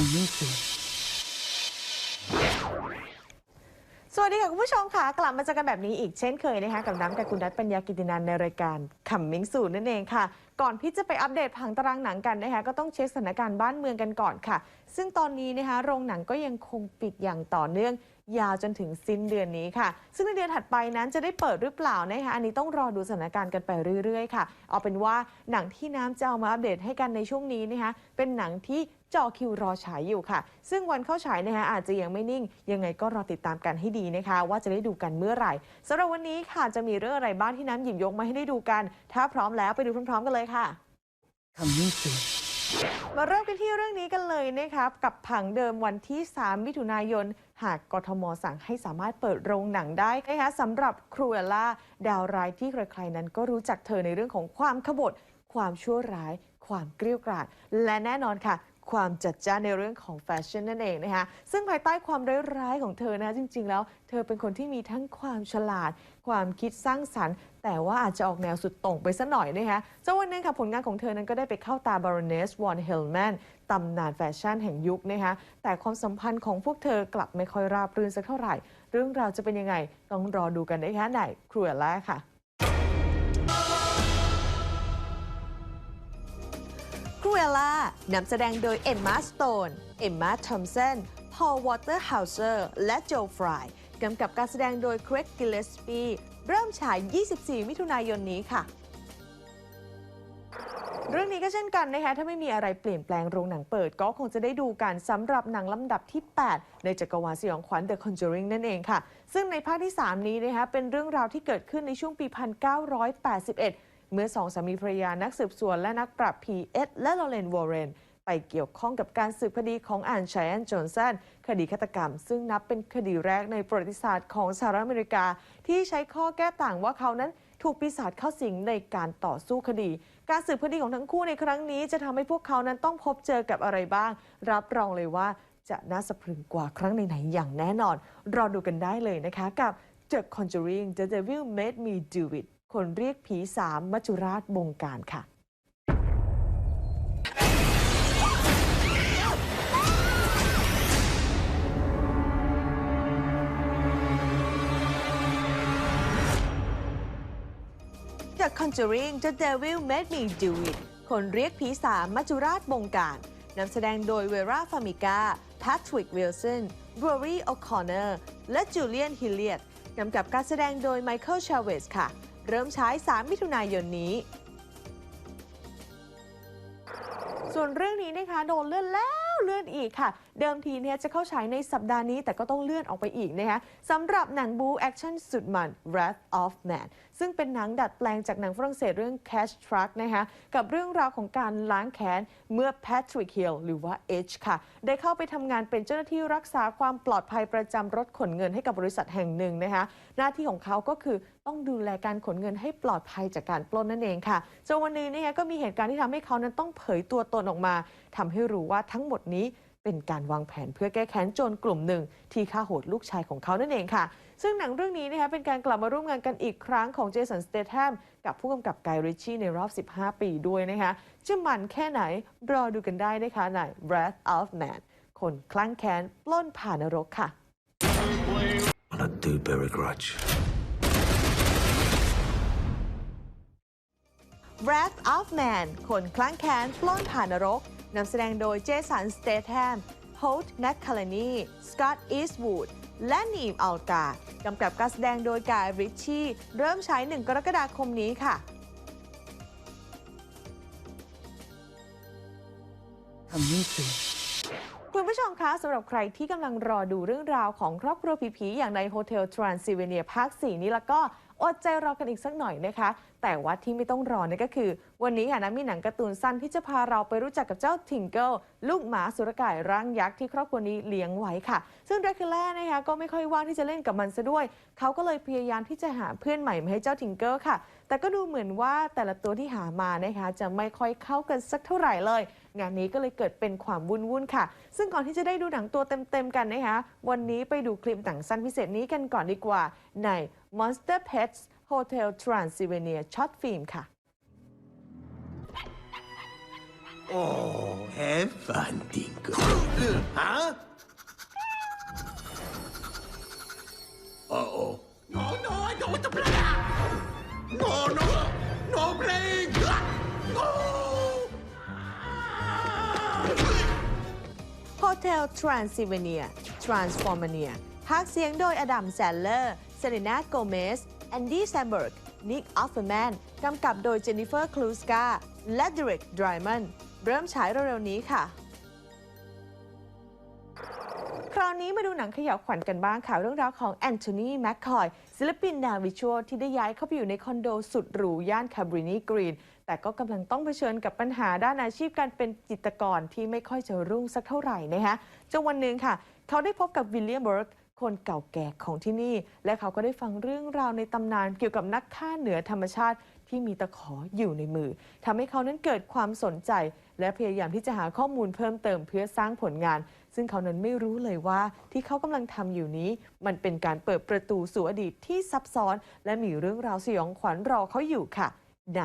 coming soon สวัสดีค่ะ คุณผู้ชมค่ะ กลับมาเจอกันแบบนี้อีกเช่นเคยนะคะกับน้ำกับคุณนัทปัญญากิตินันในรายการขำมิงสูนั่นเองค่ะ ก่อนที่จะไปอัปเดตผังตารางหนังกันนะคะก็ต้องเช็คสถานการณ์บ้านเมืองกันก่อนค่ะ ซึ่งตอนนี้นะคะโรงหนังก็ยังคงปิดอย่างต่อเนื่อง ยาวจนถึงสิ้นเดือนนี้ค่ะ ซึ่งในเดือนถัดไปนั้นจะได้เปิดหรือเปล่านะคะอันนี้ต้องรอดูสถานการณ์กันไปเรื่อยๆ ค่ะ เอาเป็นว่าหนังที่น้ำจะเอามาอัปเดตให้กันในช่วงนี้นะคะเป็นหนังที่ จอคิวรอฉายอยู่ค่ะ ซึ่งวันเข้าฉายนะคะอาจจะยังไม่นิ่ง ยังไงก็รอติดตามกันให้ดีนะคะ ว่าจะได้ดูกันเมื่อไหร่สำหรับวันนี้ค่ะจะมีเรื่องอะไรบ้างที่น้ำหยิบยกมาให้ได้ดูกัน ถ้าพร้อมแล้วไปดูพร้อมๆกันเลยค่ะ coming soon มาเริ่มกันที่เรื่องนี้กันเลยนะครับกับผังเดิมวันที่ 3 มิถุนายน หากกทมสั่งให้สามารถเปิดโรงหนังได้นะคะสำหรับครูเอล่า ดาวร้ายที่ใครๆนั้นก็รู้จักเธอในเรื่องของความขบฏ ความชั่วร้าย ความเกลี้ยวกราดและแน่นอนค่ะ ความจัดจ้านในเรื่องของแฟชั่นนั่นเองนะคะซึ่งภายใต้ความร้ายๆของเธอนะจริง ๆ แล้ว เธอเป็นคนที่มีทั้งความฉลาด ความคิดสร้างสรรค์ แต่ว่าอาจจะออกแนวสุดโต่งไปสัหน่อยนะคะเจ้าวันนึงค่ะผลงานของเธอนั้นก็ได้ไปเข้าตาบาร o เนสวอนเฮลแมนตำนานแฟชั่นแห่งยุคนะคะแต่ความสัมพันธ์ของพวกเธอกลับไม่ค่อยราบรื่นสักเท่าไหร่ เรื่องราวจะเป็นยังไงต้องรอดูกันนะคะในครัวแรกค่ะ เอล่านำแสดงโดยเอมมาสโตน เอมมาทอมสัน พอลวอเตอร์เฮาเซอร์ และโจฟรายกำกับการแสดงโดยเครกกิเลสปีเริ่มฉาย 24 มิถุนายนนี้ค่ะ เรื่องนี้ก็เช่นกันนะคะ ถ้าไม่มีอะไรเปลี่ยนแปลงโรงหนังเปิด ก็คงจะได้ดูกันสำหรับหนังลำดับที่ 8 ในจักรวาลสยองขวัญ The Conjuring นั่นเองค่ะ ซึ่งในภาคที่ 3 นี้นะคะเป็นเรื่องราวที่เกิดขึ้นในช่วงปี 1981 เมื่อสองสามีภรรยานักสืบสวนและนักปราบผีเอ็ดและลอเรนวอร์เรน ไปเกี่ยวข้องกับการสืบคดีของอ่านชัยแอนโจนสันคดีฆาตกรรม ซึ่งนับเป็นคดีแรกในประวัติศาสตร์ของสหรัฐอเมริกา ที่ใช้ข้อแก้ต่างว่าเขานั้นถูกปีศาจเข้าสิงในการต่อสู้คดี การสืบคดีของทั้งคู่ในครั้งนี้ จะทำให้พวกเขานั้นต้องพบเจอกับอะไรบ้าง รับรองเลยว่าจะน่าสะพรึงกว่าครั้งไหนๆอย่างแน่นอน รอดูกันได้เลยนะคะกับ The Conjuring The Devil Made Me Do It คนเรียกผีสามมัจจุราชบงการค่ะ The Conjuring The Devil Made Me Do It คนเรียกผีสามมัจจุราชบงการนำแสดงโดยเวราฟามิกาแพทริกวิลสันบร o รีโอคอนเนอร์ และจูเลียนฮิลเลียตกำกับการแสดงโดยไมเคิลชาเวสค่ะ เริ่มฉาย3มิถุนายนนี้ ส่วนเรื่องนี้นะคะโดนเลื่อนแล้ว เลื่อนอีกค่ะ เดิมทีเนี่ยจะเข้าฉายในสัปดาห์นี้แต่ก็ต้องเลื่อนออกไปอีกนะคะสำหรับหนังบูแอคชั่นสุดมัน Wrath of Man ซึ่งเป็นหนังดัดแปลงจากหนังฝรั่งเศสเรื่อง Cash Truck นะคะกับเรื่องราวของการล้างแค้นเมื่อ Patrick Hill หรือว่า H ค่ะ ได้เข้าไปทำงานเป็นเจ้าหน้าที่รักษาความปลอดภัยประจำรถขนเงินให้กับบริษัทแห่งหนึ่งนะคะหน้าที่ของเขาก็คือต้องดูแลการขนเงินให้ปลอดภัยจากการปล้นนั่นเองค่ะจนวันนี้นะคะก็มีเหตุการณ์ที่ทำให้เขานั้นต้องเผยตัวตนออกมา ทำให้รู้ว่าทั้งหมดนี้เป็นการวางแผนเพื่อแก้แค้นโจรกลุ่มหนึ่ง ที่ฆ่าโหดลูกชายของเขานั่นเองค่ะ ซึ่งหนังเรื่องนี้นะคะเป็นการกลับมาร่วมงานกันอีกครั้งของเจสันสเตท a มกับผู้กำกับไกริชชี่ในรอบ 15 ปีด้วยนะคะจะมันแค่ไหนรอดูกันได้นะคะใน Wrath of Man คนคลั่งแค้นปล้นผ่านนรกค่ะ And I do bear a grudge. Wrath of Man คนคลั่งแค้นปล้นผ่านนรก นำแสดงโดยเจสัน สเตท a มโฮลต์แมคคา l นีสกอตต์อีสต์วูด และนีมอัลกากำกับการแสดงโดยกายริชชี่ เริ่มฉาย1กรกฎาคมนี้ค่ะ coming soon คุณผู้ชมคะสำหรับใครที่กำลังรอดูเรื่องราวของครอบครัวผีๆอย่างในโฮเทลทรานซิเวเนียภาค 4 นี้แล้วก็อดใจรอกันอีกสักหน่อยนะคะ แต่ว่าที่ไม่ต้องรอนั่นก็คือ วันนี้ค่ะนะมีหนังการ์ตูนสั้นที่จะพาเราไปรู้จักกับเจ้าทิงเกิลลูกหมาสุรกายร่างยักษ์ที่ครอบครัวนี้เลี้ยงไว้ค่ะ ซึ่งแดรคิล่านะคะก็ไม่ค่อยว่างที่จะเล่นกับมันซะด้วย เขาก็เลยพยายามที่จะหาเพื่อนใหม่มาให้เจ้าทิงเกิลค่ะ แต่ก็ดูเหมือนว่าแต่ละตัวที่หามานะคะจะไม่ค่อยเข้ากันสักเท่าไหร่เลย งานนี้ก็เลยเกิดเป็นความวุ่นวุ่นค่ะ ซึ่งก่อนที่จะได้ดูหนังตัวเต็มๆกันนะคะวันนี้ไปดูคลิปหนังสั้นพิเศษนี้กันก่อนดีกว่าใน Monster Pets Hotel Transylvania Short Film ค่ะ Oh, Have fun, Dingo. huh? Uh-oh. No, no, I don't want to play. No, no, no playing. No. Hotel Transylvania Transformania ภาคเสียงโดยอดัมแซนเลอร์เซเลนาโกเมส แอนดี้แซมเบิร์ก นิกออฟเฟอร์แมนกำกับโดยเจนนิเฟอร์คลูสกาและเดร็กดรายมันเริ่มฉายเร็วๆนี้ค่ะ คราวนี้มาดูหนังเขย่าวขวัญกันบ้างค่ะ เรื่องราวของแอนโทนีแมคคอยศิลปินแนววิชวลที่ได้ย้ายเข้าไปอยู่ในคอนโดสุดหรู ย่านคาบรินีกรีน แต่ก็กำลังต้องเผชิญกับปัญหาด้านอาชีพการเป็นจิตรกรที่ไม่ค่อยจะรุ่งสักเท่าไหร่นะคะจนวันหนึ่งค่ะ เขาได้พบกับวิลเลียมเบิร์ก คนเก่าแก่ของที่นี่ และเขาก็ได้ฟังเรื่องราวในตำนานเกี่ยวกับนักฆ่าเหนือธรรมชาติที่มีตะขออยู่ในมือทำให้เขานั้นเกิดความสนใจ และพยายามที่จะหาข้อมูลเพิ่มเติมเพื่อสร้างผลงาน ซึ่งเขานั้นไม่รู้เลยว่าที่เขากำลังทำอยู่นี้ มันเป็นการเปิดประตูสู่อดีตที่ซับซ้อน และมีเรื่องราวสยองขวัญรอเขาอยู่ค่ะใน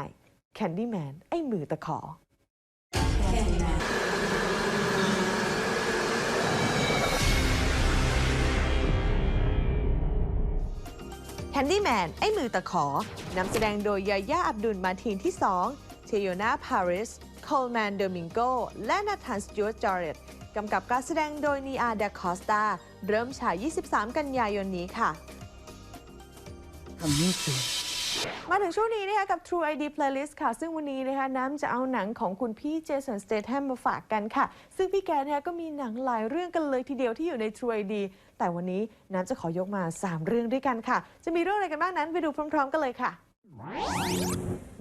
Candyman ไอ้มือตะขอ แฮนดี้แมน ไอ้มือตะขอนำแสดงโดยยาย่าอับดุลมาทีนที่ 2 เทโยนาพาริส โคลแมนเดอมิงโก และนาธานสจวตจอร์เรตกำกับการแสดงโดยนีอาเดคอสตา เริ่มฉาย 23 กันยายนนี้ค่ะ Coming soon. มาถึงช่วงนี้นะคะกับ True ID Playlist ค่ะ ซึ่งวันนี้นะคะน้ำจะเอาหนังของคุณพี่เจสันสเตทแฮมมาฝากกันค่ะ ซึ่งพี่แกนะคะก็มีหนังหลายเรื่องกันเลยทีเดียวที่อยู่ใน True ID แต่วันนี้น้ำจะขอยกมา 3 เรื่องด้วยกันค่ะ จะมีเรื่องอะไรกันบ้างนั้นไปดูพร้อม ๆ กันเลยค่ะ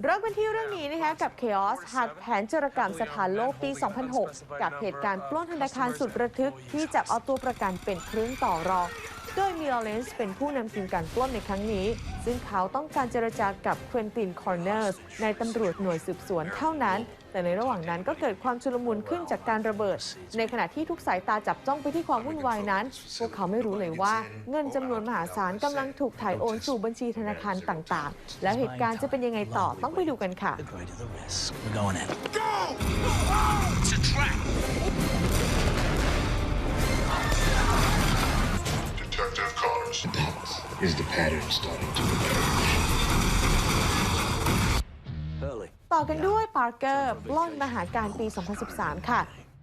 เริ่มกันที่เรื่องนี้นะคะกับ Chaos หักแผนจรกรรมสถานโลกปี 2006 กับเหตุการณ์ปล้นธนาคารสุดระทึกที่จับเอาตัวประกันเป็นเครื่องต่อรอง โดยมีลอเรนซ์เป็นผู้นำทีมการปล้นในครั้งนี้ ซึ่งเขาต้องการเจรจากับเควินตินคอร์เนอร์สในตำรวจหน่วยสืบสวนเท่านั้น แต่ในระหว่างนั้นก็เกิดความชุลมุนขึ้นจากการระเบิด ในขณะที่ทุกสายตาจับจ้องไปที่ความวุ่นวายนั้น พวกเขาไม่รู้เลยว่าเงินจำนวนมหาศาลกำลังถูกถ่ายโอนสู่บัญชีธนาคารต่างๆ แล้วเหตุการณ์จะเป็นยังไงต่อต้องไปดูกันค่ะ trap. Detective Connors. Is the pattern starting to emerge? Early. ต่อกันด้วยปาร์เกอร์ปล้นมหาการปี 2013 ค่ะ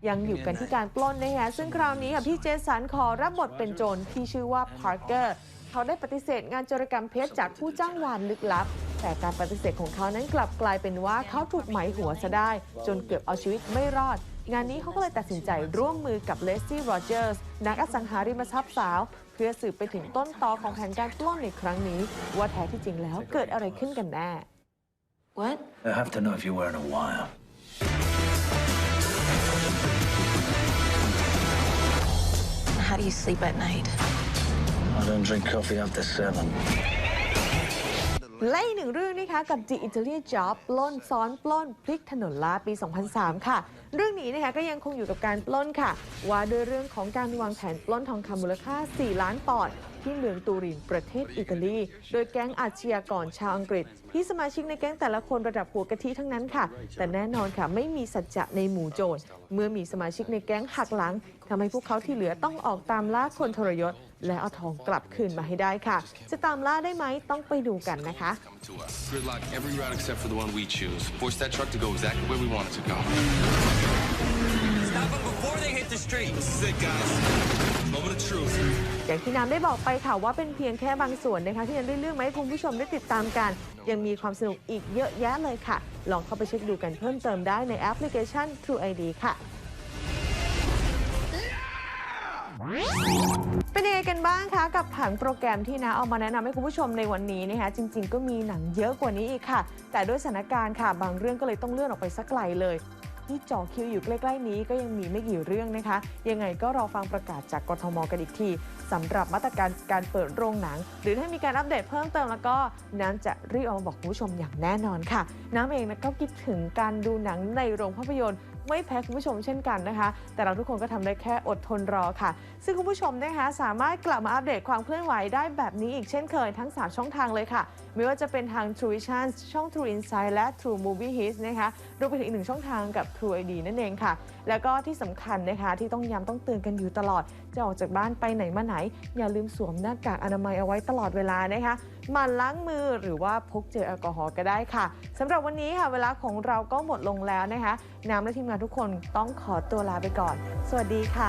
ยังอยู่กันที่การปล้นนะคะซึ่งคราวนี้ค่ะพี่เจสันขอรับบทเป็นโจรที่ชื่อว่าพาร์เกอร์เขาได้ปฏิเสธงานโจรกรรมเพชรจากผู้จ้างวานลึกลับ แต่การปฏิเสธของเขานั้นกลับกลายเป็นว่าเขาถูกไหมายหัวซะได้ จนเกือบเอาชีวิตไม่รอด งานนี้เขาก็เลยตัดสินใจร่วมมือกับเลสซี่โรเจอร์สนักอสังหาริมทรัพย์สาว เพื่อสืบไปถึงต้นตอของแผนการปล้นในครั้งนี้ ว่าแท้ที่จริงแล้วเกิดอะไรขึ้นกันแน่ What? I have to know if you're wearing a wire. How do you sleep at night? I don't drink coffee after seven. และอีกหนึ่งเรื่องนะคะกับ The Italian Job ปล้นซ้อนปล้นพลิกถนนลาปี 2003 ค่ะ เรื่องนี้นะคะก็ยังคงอยู่กับการปล้นค่ะ ว่าด้วยเรื่องของการวางแผนปล้นทองคำมูลค่า 4 ล้านปอนด์ ที่เมืองตูรินประเทศอิตาลี โดยแก๊งอาชญากรชาวอังกฤษ ที่สมาชิกในแก๊งแต่ละคนระดับหัวกะทิทั้งนั้นค่ะ แต่แน่นอนค่ะไม่มีสัจจะในหมู่โจรเมื่อมีสมาชิกในแก๊งหักหลังทำให้พวกเขาที่เหลือต้องออกตามล่าคนทรยศ และเอาทองกลับคืนมาให้ได้ค่ะ จะตามล่าได้ไหมต้องไปดูกันนะคะ to us. Gridlock every route except for the one we choose. Force that truck to go exactly where we want it to go. Stop them before they hit the streets. Sick, guys. Moment of truth. อย่างที่น้ำได้บอกไปค่ะว่าเป็นเพียงแค่บางส่วนนะคะที่ยังได้เลือกมาให้คุณผู้ชมได้ติดตามกัน ยังมีความสนุกอีกเยอะแยะเลยค่ะ ลองเข้าไปเช็คดูกันเพิ่มเติมได้ในแอปพลิเคชัน True ID ค่ะเป็นยังไงกันบ้างคะ กับผังโปรแกรมที่นะเอามาแนะนำให้คุณผู้ชมในวันนี้นะคะจริง ๆ ก็มีหนังเยอะกว่านี้อีกค่ะ แต่ด้วยสถานการณ์ค่ะ บางเรื่องก็เลยต้องเลื่อนออกไปสักไกลเลย ที่จอคิวอยู่ใกล้ๆนี้ก็ยังมีไม่กี่เรื่องนะคะ ยังไงก็รอฟังประกาศจากกทมกันอีกทีสำหรับมาตรการการเปิดโรงหนัง หรือถ้ามีการอัปเดตเพิ่มเติมแล้วก็น้ำจะรีบเอามาบอกคุณผู้ชมอย่างแน่นอนค่ะ น้ำเองนะก็คิดถึงการดูหนังในโรงภาพยนตร์ไม่แพ้คุณผู้ชมเช่นกันนะคะ แต่เราทุกคนก็ทำได้แค่อดทนรอค่ะ ซึ่งคุณผู้ชมนะคะสามารถกลับมาอัปเดตความเคลื่อนไหวได้แบบนี้อีกเช่นเคยทั้ง 3 ช่องทางเลยค่ะไม่ว่าจะเป็นทาง True Vision ช่อง True Insight และ True Movie Hits นะคะรวมไปถึงอีกหนึ่งช่องทางกับ True ID นั่นเองค่ะ แล้วก็ที่สำคัญนะคะที่ต้องย้ำต้องเตือนกันอยู่ตลอด จะออกจากบ้านไปไหนมาไหน อย่าลืมสวมหน้ากากอนามัยเอาไว้ตลอดเวลานะคะหมันล้างมือหรือว่าพกเจลแอลกอฮอล์ก็ได้ค่ะสำหรับวันนี้ค่ะเวลาของเราก็หมดลงแล้วนะคะน้ำและทีมงานทุกคนต้องขอตัวลาไปก่อน สวัสดีค่ะ